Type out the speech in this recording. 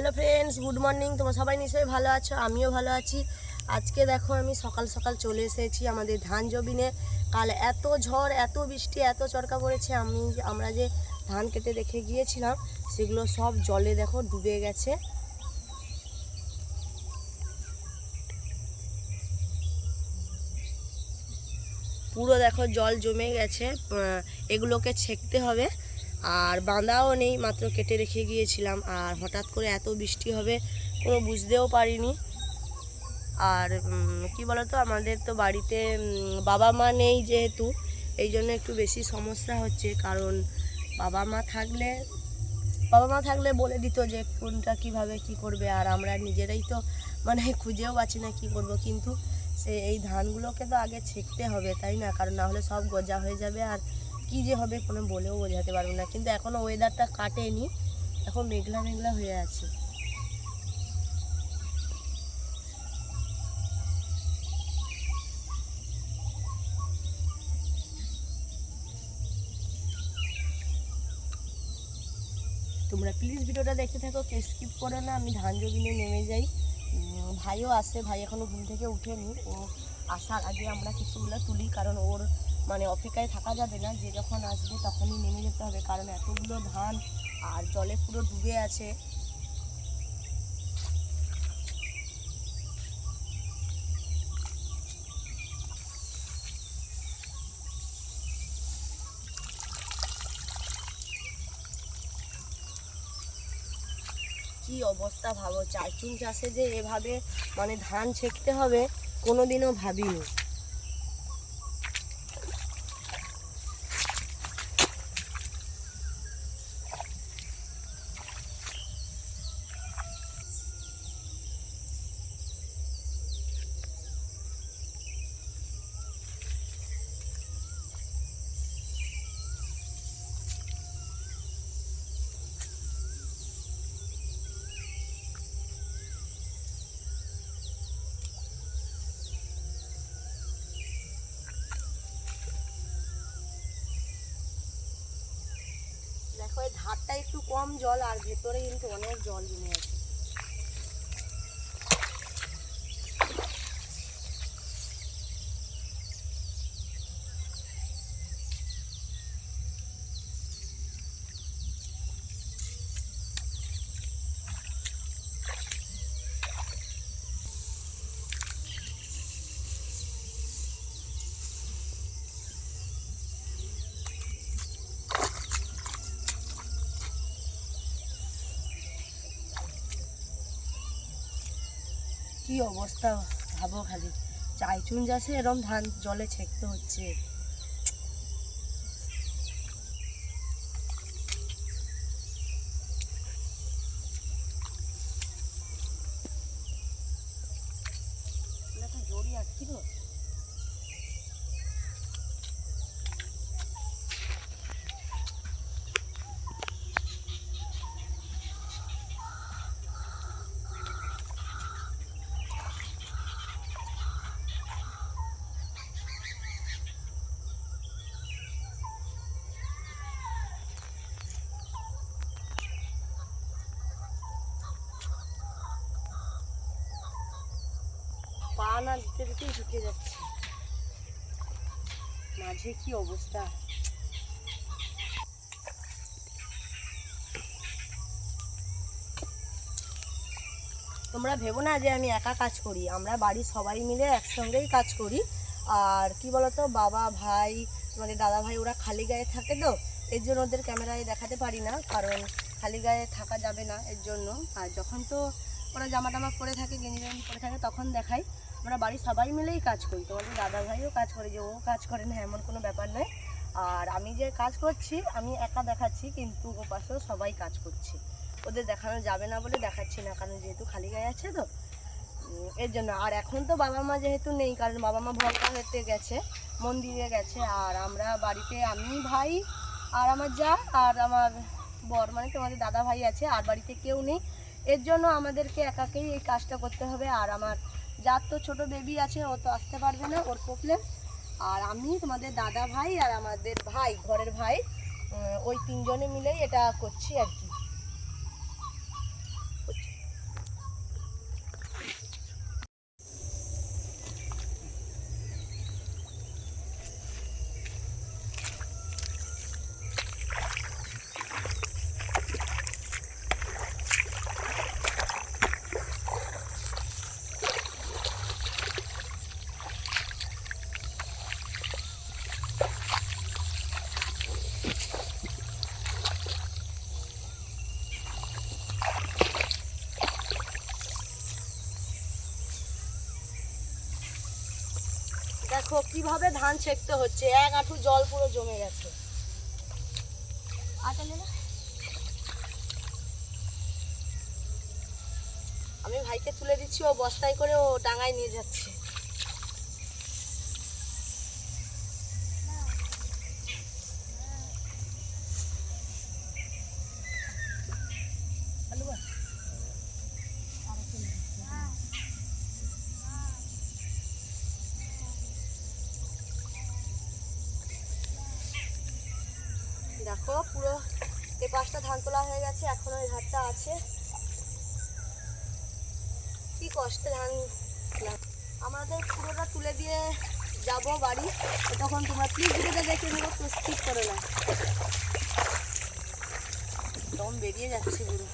Hello friends good morning তোমরা সবাই নিশ্চয়ই ভালো আছো? আমিও ভালো আছি। আজকে দেখো আমি সকাল সকাল চলে এসেছি আমাদের ধান জমিনে। কাল এত ঝড়, এত বৃষ্টি, এত চরকা পড়েছে। আমি, আমরা যে ধান কেটে রেখে গিয়েছিলাম, সেগুলো সব জলে দেখো ডুবে গেছে। পুরো দেখো জল জমে গেছে। এগুলোকে ছেঁকতে হবে। আর বাঁধাও নেই, মাত্র কেটে রেখে গিয়েছিলাম। আর হঠাৎ করে এত বৃষ্টি হবে, কোনো বুঝতেও পারিনি। আর কি বলতো, আমাদের তো বাড়িতে বাবা মা নেই যেহেতু, এই জন্য একটু বেশি সমস্যা হচ্ছে। কারণ বাবা মা থাকলে, বাবা মা থাকলে বলে দিত যে কোনটা কীভাবে কি করবে, আর আমরা নিজেরাই তো মানে খুঁজেও পাচ্ছি না কি করব। কিন্তু সে, এই ধানগুলোকে তো আগে ছেঁকতে হবে, তাই না? কারণ না হলে সব গজা হয়ে যাবে। আর কি যে হবে কোনো বলেও বোঝাতে পারব না। কিন্তু এখনও ওয়েদারটা কাটেনি, এখন মেঘলা মেঘলা হয়ে আছে। তোমরা প্লিজ ভিডিওটা দেখতে থাকো কে স্কিপ করো না, আমি ধান জমিনে নেমে যাই। ভাইও আসে ভাই এখনও ঘুম থেকে উঠেনি ও আসার আগে আমরা কিছুগুলো তুলি, কারণ ওর মানে অপেক্ষায় থাকা যাবে না, যে যখন আসবে তখনই নেমে যেতে হবে, কারণ এতগুলো ধান আর জলে পুরো ডুবে আছে। কি অবস্থা ভাবো, চারচুন চাষে যে এভাবে মানে ধান ছেঁকতে হবে, কোনোদিনও ভাবিনি। এই ধারটা একটু কম জল আর ভেতরে কিন্তু অনেক জল জমে আছে। কি অবস্থা? ভাবো খালি। চাইচুন যাচ্ছে এরম ধান জলে ছেঁকতে হচ্ছে এটা তো জড়ি আটকি তো পা দিতে দিতেই ঢুকে যাচ্ছে। মাঝে কি অবস্থা? তোমরা ভেবো না যে আমি একা কাজ করি, আমরা বাড়ির সবাই মিলে একসঙ্গেই কাজ করি। আর কি বলতো, বাবা, ভাই আমাদের দাদা ভাই, ওরা খালি গায়ে থাকে তো, এর জন্য ওদের ক্যামেরায় দেখাতে পারি না, কারণ খালি গায়ে থাকা যাবে না এর জন্য। আর যখন তো ওরা জামা টামা পরে থাকে গেঞ্জি গেঞ্জি পরে থাকে, তখন দেখাই। আমরা বাড়ির সবাই মিলেই কাজ করি। তোমাদের দাদা ভাইও কাজ করে, যে ও কাজ করে না, এমন কোনো ব্যাপার নয়। আর আমি যে কাজ করছি, আমি একা দেখাচ্ছি, কিন্তু ও পাশেও সবাই কাজ করছে। ওদের দেখানো যাবে না বলে দেখাচ্ছি না, কারণ যেহেতু খালি গায়ে আছে তো। এর জন্য। আর এখন তো বাবা মা যেহেতু নেই, কারণ বাবা মা ভগবান হতে গেছে, মন্দিরে গেছে, আর আমরা বাড়িতে আমি, ভাই, আর আমার যা, আর আমার বর মানে তোমাদের দাদা ভাই আছে, আর বাড়িতে কেউ নেই। এর জন্য আমাদেরকে একাকেই এই কাজটা করতে হবে, আর আমার যার তো ছোট বেবি আছে, ও তো আসতে পারবে না ওর প্রবলেম। আর আমি তোমাদের দাদা ভাই আর আমাদের ভাই, ঘরের ভাই ওই তিনজনে মিলেই এটা করছি আর কি। দেখো কীভাবে ধান ছেঁকতে হচ্ছে। এক আঁঠু জল পুরো জমে গেছে। আমি ভাইকে তুলে দিচ্ছি, ও বস্তায় করে ও ডাঙায় নিয়ে যাচ্ছে আলু আর? আর একটু নে। দেখো, পুরো এ পাশটা ধান তোলা হয়ে গেছে, এখন ওই ধারটা আছে। কি কষ্টে ধান আমাদের পুরোটা তুলে দিয়ে যাব বাড়ি। তখন তোমরা প্লিজ ভিডিওটা দেখে নেব প্রস্তুত করে না। দম বেরিয়ে যাচ্ছে পুরো।